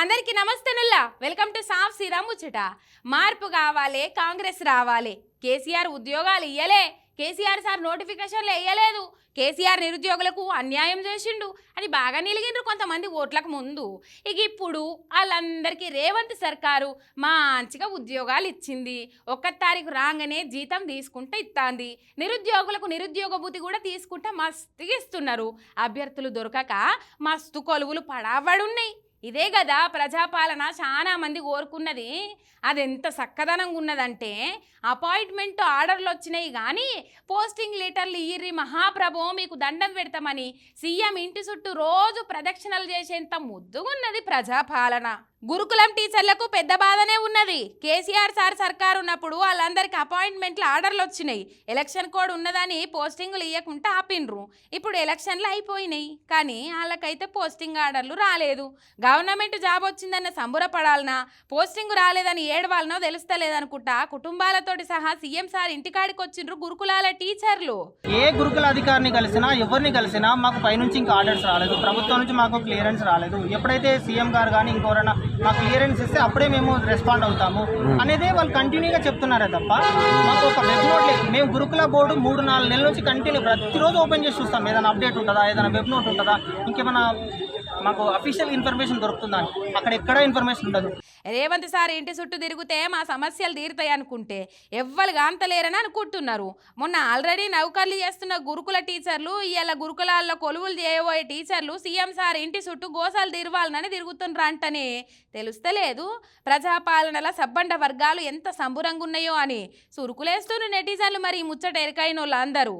అందరికీ నమస్తేనుల్లా welcome to సాఫ్ సీరా ముచ్చట. మార్పు కావాలి కాంగ్రెస్ రావాలి. కేసీఆర్ ఉద్యోగాలు ఇయ్యలే. కేసీఆర్ సార్ నోటిఫికేషన్లు వేయలేదు. కేసీఆర్ నిరుద్యోగులకు అన్యాయం చేసిండు. అని బాగా నిలిగిండ్రు కొంతమంది ఓట్లకు ముందు. ఇక ఇప్పుడు వాళ్ళందరికీ రేవంత్ సర్కారు మంచిగా ఉద్యోగాలు ఇచ్చింది. ఒక్క తారీఖు రాగానే జీతం తీసుకుంటే ఇస్తాంది నిరుద్యోగులకు నిరుద్యోగ భూతి కూడా తీసుకుంటే మస్తుగా ఇస్తున్నారు. అభ్యర్థులు దొరకక మస్తు కొలువులు పడవడున్నాయి. ఇదే కదా ప్రజాపాలన చాలా మంది కోరుకున్నది. అది ఎంత చక్కదనంగా ఉన్నదంటే అపాయింట్మెంట్ ఆర్డర్లు వచ్చినాయి కానీ పోస్టింగ్ లెటర్లు ఇయ్యిర్రి మహాప్రభో మీకు దండం పెడతామని సీఎం ఇంటి చుట్టూ రోజు ప్రదక్షిణలు చేసేంత ముద్దుగున్నది ప్రజాపాలన. గురుకులం టీచర్లకు పెద్ద బాధనే ఉన్నది. కేసీఆర్ సార్ సర్కార్ ఉన్నప్పుడు వాళ్ళందరికీ అపాయింట్మెంట్లు ఆర్డర్లు వచ్చినాయి. ఎలక్షన్ కోడ్ ఉన్నదని పోస్టింగ్లు ఇవ్వకుండా ఆపిండ్రు. ఇప్పుడు ఎలక్షన్లు అయిపోయినాయి. కానీ వాళ్ళకైతే పోస్టింగ్ ఆర్డర్లు రాలేదు. గవర్నమెంట్ జాబ్ వచ్చిందన్న సంబురపడాలనా పోస్టింగ్ రాలేదని ఏడవాలనో తెలుస్తలేదనుకుంటా కుటుంబాలతోటి సహా సీఎం సార్ ఇంటికాడికి వచ్చిండ్రు గురుకులాల టీచర్లు. ఏ గురుకుల అధికారిని కలిసినా ఎవరిని కలిసినా మాకు పైనుంచి ఇంకా ఆర్డర్స్ రాలేదు. ప్రభుత్వం నుంచి మాకు క్లియరెన్స్ రాలేదు. ఎప్పుడైతే సీఎం గారు కానీ ఇంకెవరైనా మాకు క్లియరెన్స్ ఇస్తే అప్పుడే మేము రెస్పాండ్ అవుతాము. అనేదే వాళ్ళు కంటిన్యూగా చెప్తున్నారే తప్ప మాకు ఒక వెబ్ నోట్ లేదు. మేము గురుకుల బోర్డు మూడు నాలుగు నెలల నుంచి కంటిన్యూ ప్రతిరోజు ఓపెన్ చేసి చూస్తాం. ఏదైనా అప్డేట్ ఉంటుందా? ఏదైనా వెబ్ నోట్ ఉంటుందా? ఇంకేమైనా మాకు అఫీషియల్ ఇన్ఫర్మేషన్ దొరుకుతుందని అక్కడ ఎక్కడ ఇన్ఫర్మేషన్ ఉండదు. రేవంత్ సార్ ఇంటి చుట్టూ తిరిగితే మా సమస్యలు తీరుతాయి అనుకుంటే ఎవ్వరు గాంతలేరని అనుకుంటున్నారు. మొన్న ఆల్రెడీ నౌకర్లు చేస్తున్న గురుకుల టీచర్లు ఇలా గురుకులాల్లో కొలువులు చేయబోయే టీచర్లు సీఎం సార్ ఇంటి చుట్టూ గోసాలు తిరవాలనని తిరుగుతుండ్రు అంటనే తెలుస్తలేదు. ప్రజాపాలనల సబ్బండ వర్గాలు ఎంత సంబురంగా ఉన్నాయో అని. సురుకులేస్తున్న నెటిజన్లు మరి ముచ్చట ఎరకైన వాళ్ళు అందరూ.